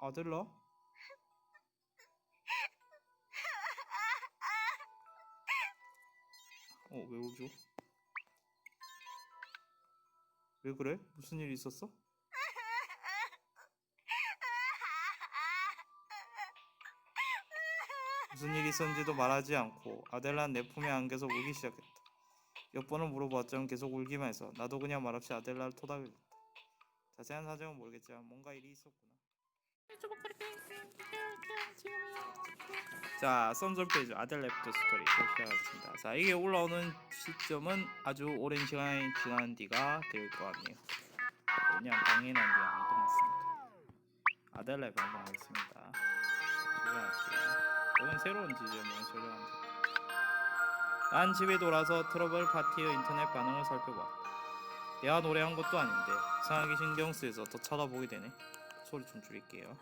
아델라? 어, 왜 울죠? 왜 그래? 무슨 일 있었어? 무슨 일이 있었는지도 말하지 않고 아델라는 내 품에 안겨서 울기 시작했다. 몇 번을 물어봤지만 계속 울기만 해서 나도 그냥 말없이 아델라를 토닥였다. 자세한 사정은 모르겠지만 뭔가 일이 있었구나. 자, 썸절 페이지 아델 랩터 스토리 시작하겠습니다. 자, 이게 올라오는 시점은 아주 오랜 시간이 지난 뒤가 될것 같네요. 왜냐면 방해는 안 돼요. 안 끝났으니까. 아델 랩 한번 하겠습니다. 조정할게요. 이건 새로운 지점이에요. 조정합니다. 난 집에 돌아서 트러블 파티의 인터넷 반응을 살펴봤다. 내가 노래한 것도 아닌데 이상하게 신경 쓰여서 더 쳐다보게 되네. 소리 좀 줄일게요.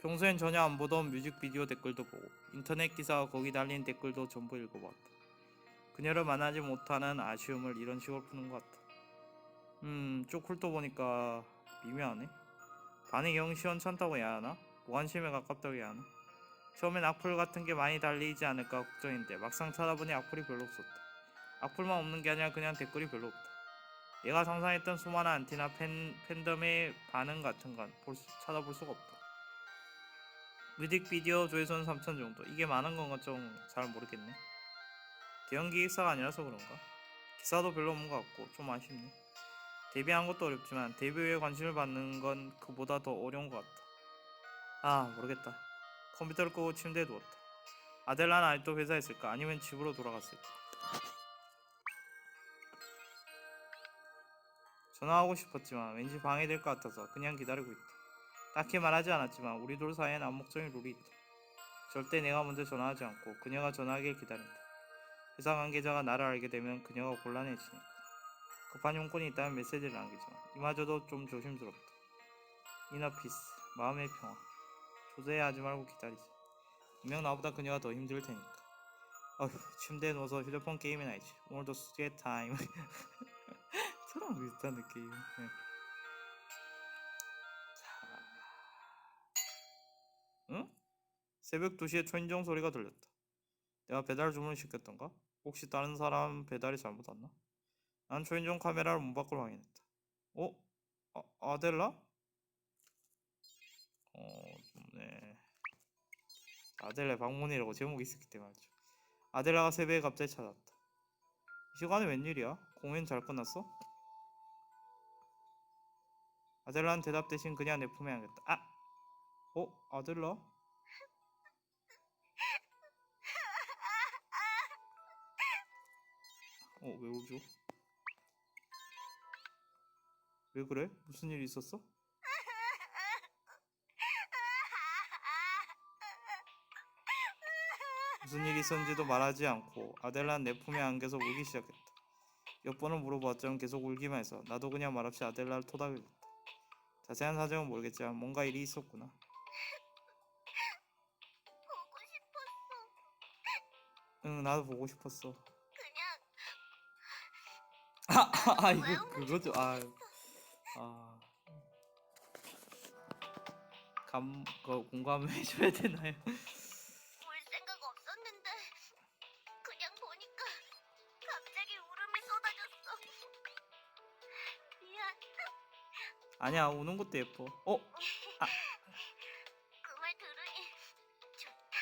평소엔 전혀 안 보던 뮤직비디오 댓글도 보고 인터넷 기사와 거기 달린 댓글도 전부 읽어봤다. 그녀를 만나지 못하는 아쉬움을 이런 식으로 푸는 것 같다. 음, 쪼쿨도 보니까 미묘하네. 반응이 영 시원찮다고 해야 하나? 무관심에 가깝다고 해야 하나? 처음엔 악플 같은 게 많이 달리지 않을까 걱정인데 막상 찾아보니 악플이 별로 없었다. 악플만 없는 게 아니라 그냥 댓글이 별로 없다. 내가 상상했던 수많은 안티나 팬, 팬덤의 반응 같은 건 볼 수, 찾아볼 수가 없다. 뮤직비디오 조회수는 3천 정도. 이게 많은 건가 좀 잘 모르겠네. 대형 기획사가 아니라서 그런가? 기사도 별로 없는 것 같고 좀 아쉽네. 데뷔한 것도 어렵지만 데뷔 후에 관심을 받는 건 그보다 더 어려운 것 같다. 아 모르겠다. 컴퓨터를 끄고 침대에 누웠다. 아델라는 아직도 회사에 있을까? 아니면 집으로 돌아갔을까? 전화하고 싶었지만 왠지 방해될 것 같아서 그냥 기다리고 있다. 딱히 말하지 않았지만 우리 둘 사이엔 암묵적인 룰이 있다. 절대 내가 먼저 전화하지 않고 그녀가 전화하길 기다린다. 회사 관계자가 나를 알게 되면 그녀가 곤란해지니까. 급한 용건이 있다면 메시지를 남기지만 이마저도 좀 조심스럽다. 이너피스, 마음의 평화. 조제하지 말고 기다리자. 분명 나보다 그녀가 더 힘들 테니까. 어휴, 침대에 누워서 휴대폰 게임이나 해야지. 오늘도 스케 타임. 저랑 비슷한 느낌. 네. 자, 응? 새벽 2시에 초인종 소리가 들렸다. 내가 배달 주문을 시켰던가? 혹시 다른 사람 배달이 잘못 왔나? 난 초인종 카메라를 문 밖으로 확인했다. 어? 아, 아델라? 어, 네. 아델라 방문이라고 제목이 있었기 때문에 말이죠. 아델라가 새벽에 갑자기 찾아왔다. 이 시간에 웬일이야? 공연 잘 끝났어? 아델라는 대답 대신 그냥 내 품에 안겼다. 아! 어? 아델라? 어, 왜 울죠? 왜 그래? 무슨 일 있었어? 무슨 일이 있었는지도 말하지 않고 아델라는 내 품에 안겨서 울기 시작했다. 몇 번을 물어봤지만 계속 울기만 해서 나도 그냥 말없이 아델라를 토닥였다. 자세한 사정은 모르겠지만 뭔가 일이 있었구나. 보고 싶었어. 응, 나도 보고 싶었어. 그냥 아, 아 이거 그거죠. 아, 아. 감, 그 공감해줘야 되나요? 아니야, 우는 것도 예뻐. 어? 그말 들으니 좋다.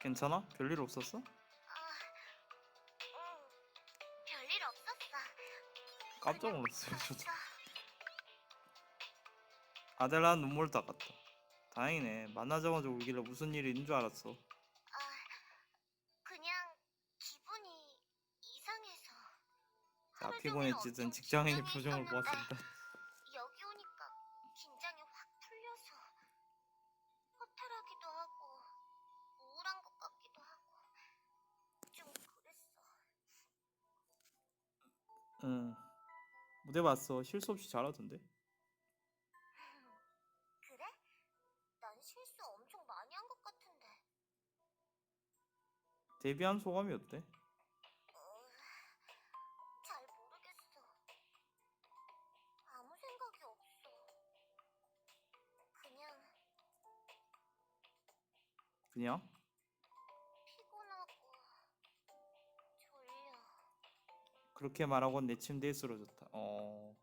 괜찮아? 별일 없었어? 어, 응. 별일 없었어. 깜짝 놀랐어요, 저도. 아델라는 눈물을 닦았다. 다행이네. 만나자마자 울길래 무슨 일이 있는 줄 알았어. 자, 하루 종일 피곤했지든 엄청 직장인의 긴장해 표정을 보았습니다. 여기 오니까 긴장이 확 풀려서 허탈하기도 하고 우울한 것 같기도 하고 좀 그랬어. 응. 무대 봤어. 실수 없이 잘하던데. 그래? 난 실수 엄청 많이 한 것 같은데. 데뷔한 소감이 어때? 그냥 피곤하고 졸려. 그렇게 말하고 내 침대에 쓰러졌다. 어.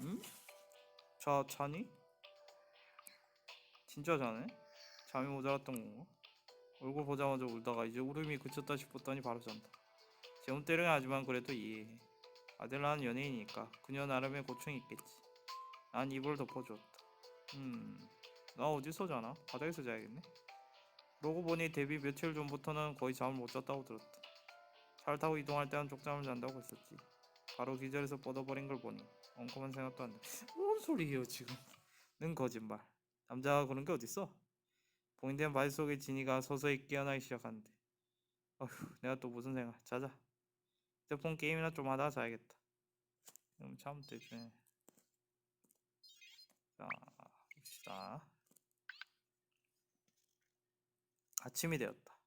응? 자, 자니? 진짜 자네? 잠이 모자랐던 건가? 얼굴 보자마자 울다가 이제 울음이 그쳤다 싶었더니 바로 잔다. 제움 때려야 하지만 그래도 이해해. 아델라는 연예인이니까 그녀 나름의 고충이 있겠지. 난 이불을 덮어주었다. 음, 나 어디서 자나? 바닥에서 자야겠네. 그러고 보니 데뷔 며칠 전부터는 거의 잠을 못 잤다고 들었다. 차를 타고 이동할 때는 쪽잠을 잔다고 했었지. 바로 기절해서 뻗어버린 걸 보니 엉큼한 생각도 안 나. 뭔 소리예요 지금? 는 거짓말. 남자가 그런 게 어딨어? 봉인된 바지 속에 진이가 서서히 깨어나기 시작하는데. 어휴, 내가 또 무슨 생각? 자자. 휴대폰 게임이나 좀 하다 자야겠다. 그럼 참 되지. 자, 봅시다. 아침이 되었다.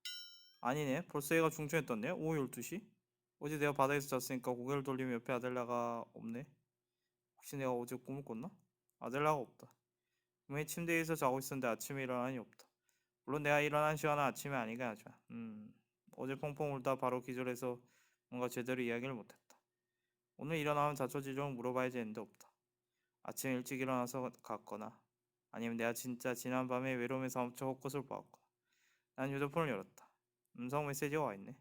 아니네. 벌써 해가 중천했던데? 오후 12시? 어제 내가 바다에서 잤으니까 고개를 돌리면 옆에 아델라가 없네. 혹시 내가 어제 꿈을 꿨나? 아델라가 없다. 분명히 침대에서 자고 있었는데 아침에 일어나니 없다. 물론 내가 일어난 시간은 아침이 아니긴 하지만 음, 어제 펑펑 울다 바로 기절해서 뭔가 제대로 이야기를 못했다. 오늘 일어나면 자초지종 물어봐야지 했는데 없다. 아침 일찍 일어나서 갔거나 아니면 내가 진짜 지난밤에 외로움에서 엄청 헛것을 보았거나 난 휴대폰을 열었다. 음성 메시지가 와 있네.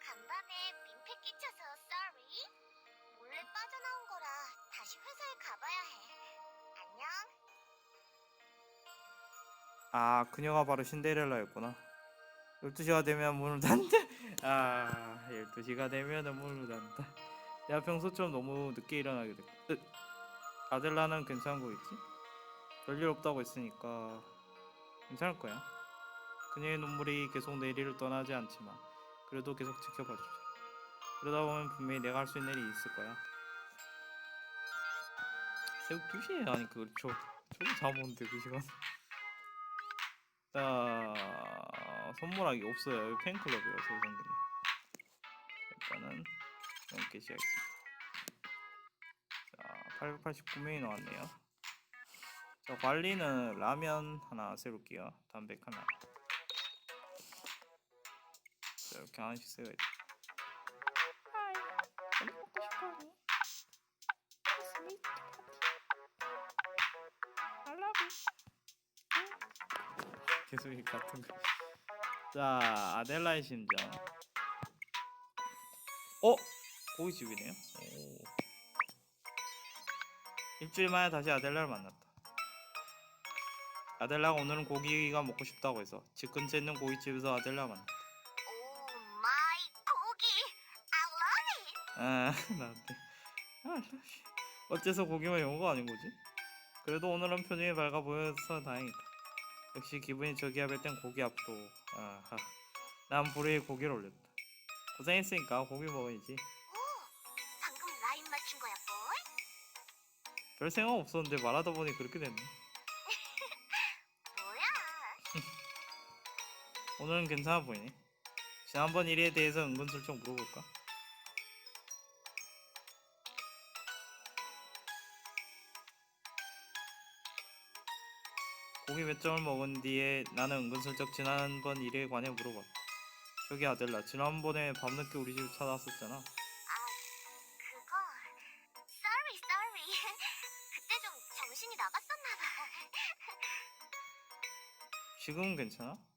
간밤에 민폐 끼쳐서 sorry. 몰래 빠져나온 거라 다시 회사에 가봐야 해. 안녕. 아, 그녀가 바로 신데렐라였구나. 12시가 되면 문을 닫는다. 아, 12시가 되면 문을 닫는다. 내가 평소처럼 너무 늦게 일어나게 됐고. 으, 아델라는 괜찮은 거겠지? 별일 없다고 했으니까 괜찮을 거야. 그녀의 눈물이 계속 내리를 떠나지 않지만 그래도 계속 지켜봐 주자. 그러다 보면 분명히 내가 할 수 있는 일이 있을 거야. 새벽 2시에 하니까 그렇죠. 저도 잠 오는데 그 시간. 자 선물하기 없어요 여기 팬클럽이라서 생겼네 일단은 넘게 시작했습니다 자 889명이 나왔네요 자 관리는 라면 하나 새롭게요 담백 하나 자 이렇게 하나씩 세가 있다 계속 이 같은 거. 자, 아델라의 심정. 어? 고깃집이네요. 오. 일주일 만에 다시 아델라를 만났다. 아델라가 오늘은 고기가 먹고 싶다고 해서 집 근처에 있는 고깃집에서 아델라 만났다. 오 마이 고기. I love it. 아, 나한테. 아, 씨. 어째서 고기만 영어가 아닌 거지? 그래도 오늘은 표정이 밝아 보여서 다행이다. 역시 기분이 저기압일 땐 고기 앞도. 아하. 난 불에 고기를 올렸다. 고생했으니까 고기 먹어야지. 오, 방금 라인 맞춘 거야, 볼? 별 생각 없었는데 말하다 보니 그렇게 됐네. 오늘은 괜찮아 보이네. 지난번 일에 대해서 은근슬쩍 물어볼까? 고기 몇 점을 먹은 뒤에 나는 은근슬쩍 지난번 일에 관해 물어봤다. 저기 아델라, 지난번에 밤늦게 우리 집 찾아왔었잖아. 아, 그거. Sorry, sorry. 그때 좀 정신이 나갔었나 봐. 지금은 괜찮아?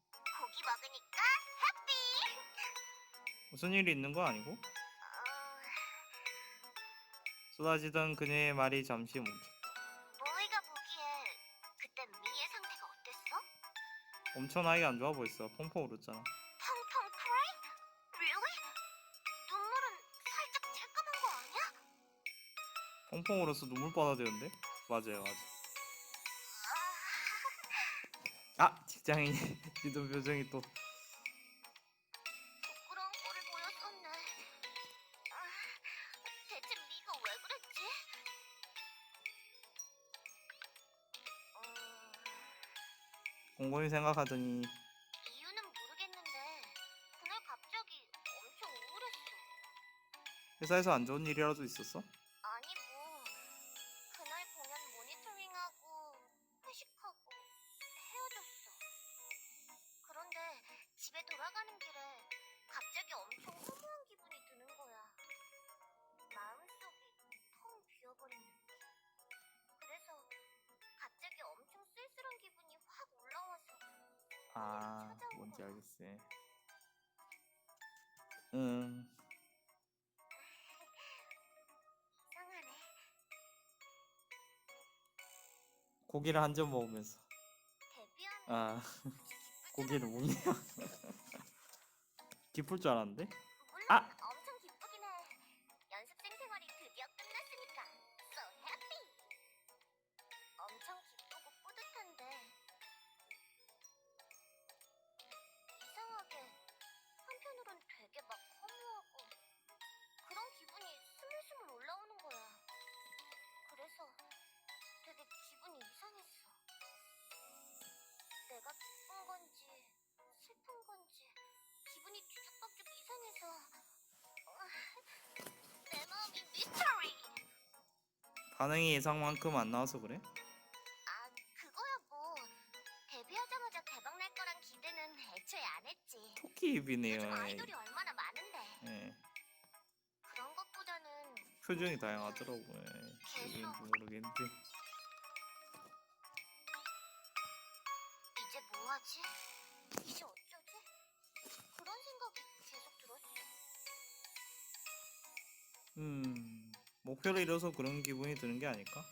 무슨 일이 있는 거 아니고? 어, 쏟아지던 그녀의 말이 잠시 멈췄다. 모이가 보기에 그때 미의 상태가 어땠어? 엄청나게 안 좋아 보였어. 펑펑 울었잖아. 펑펑 cry? Really? 눈물은 살짝 찔끔한 거 아니야? 펑펑 울어서 눈물 쏟아지는데? 맞아요, 맞아. 아 직장인 지도 표정이 또 곰곰이 생각하더니 이유는 모르겠는데 그날 갑자기 엄청 우울했어. 회사에서 안 좋은 일이라도 있었어? 아 뭔지 알겠어요. 음 이상하네. 고기를 한 점 먹으면서 아 고기를 줄 먹네요. 기쁠 줄 알았는데? 아! 반응이 예상만큼 안 나와서 그래? 아 그거야 뭐 데뷔하자마자 대박 날 거란 기대는 애초에 안 했지. 토끼 입이네요. 요즘 예. 아이돌이 얼마나 많은데 예. 그런 것보다는 표정이 다양하더라고요. 예. 모르겠는데. 이제 뭐 하지? 이제 어쩌지? 그런 생각이 계속 들었어. 음 목표를 잃어서 그런 기분이 드는 게 아닐까?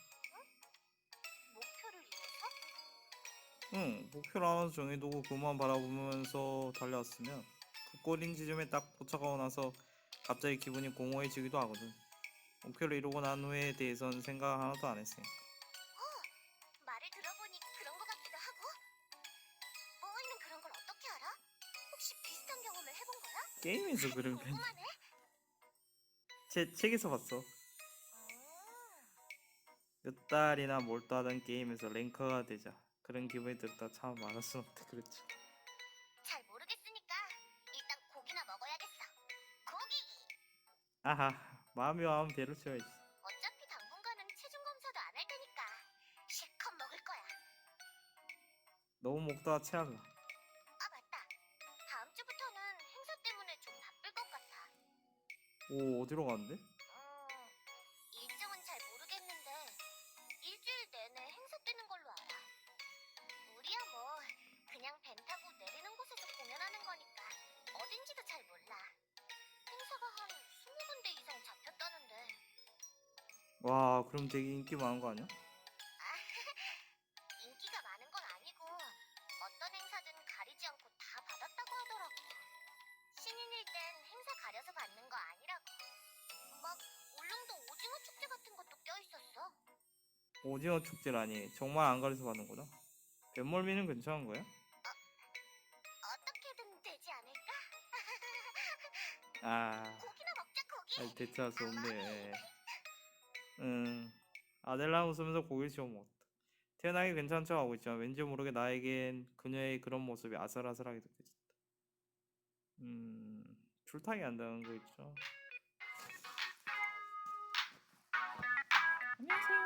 목표를 잃어서? 응 목표를 하나 정해두고 그만 바라보면서 달려왔으면 그 꼬린 지점에 딱 도착하고 나서 갑자기 기분이 공허해지기도 하거든. 목표를 이루고 난 후에 대해서는 생각 하나도 안 했어요. 말을 들어보니 그런 것 같기도 하고. 뽀이는 그런 걸 어떻게 알아? 혹시 비슷한 경험을 해본 거야? 게임에서 그런 건 궁금하네. 제 책에서 봤어. 음, 몇 달이나 몰두하던 게임에서 랭커가 되자 그런 기분이 들었다 참 말할 순 없대 그렇죠. 잘 모르겠으니까 일단 고기나 먹어야겠어. 고기. 아하 마음이 마음대로 채워야지. 어차피 당분간은 체중 검사도 안 할 테니까 실컷 먹을 거야. 너무 먹다가 체할라. 아 맞다. 다음 주부터는 행사 때문에 좀 바쁠 것 같아. 오 어디로 가는데? 그럼 되게 인기 많은 거 아니야? 인기가 많은 건 아니고 어떤 행사든 가리지 않고 다 받았다고 하더라고. 신인일 땐 행사 가려서 받는 거 아니라고. 막 울릉도 오징어 축제 같은 것도 껴있었어. 오징어 축제라니 정말 안 가려서 받는구나. 뱃멀미는 괜찮은 거야? 어떻게든 되지 않을까? 아, 고기나 먹자 고기. 아직 대체할 수 없네. 음, 아델라 웃으면서 고기를 씹어 먹었다. 태어나기 괜찮은 척하고 있지만 왠지 모르게 나에겐 그녀의 그런 모습이 아슬아슬하게 느껴졌다. 음, 줄타기 한다는 거 있죠. 안녕하세요.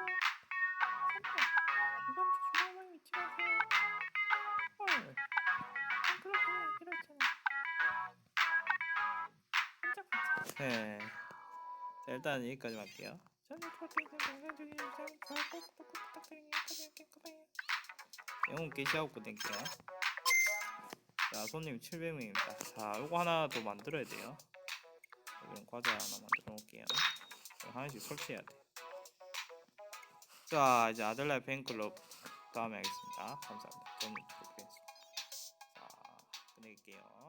이번 주 주말만 잊지 마세요. 헐, 그렇게 그렇잖아. 반짝반짝. 네. 자, 일단 여기까지 할게요. 영웅 게시하고 땡겨요. 자, 손님 700명입니다. 자, 요거 하나 더 만들어야 돼요. 여기는 과자 하나 만들어 놓을게요. 하나씩 설치해야 돼. 자, 이제 아들라의 팬클럽 다음에 하겠습니다. 감사합니다. 그렇게 했습니다. 자, 끝낼게요.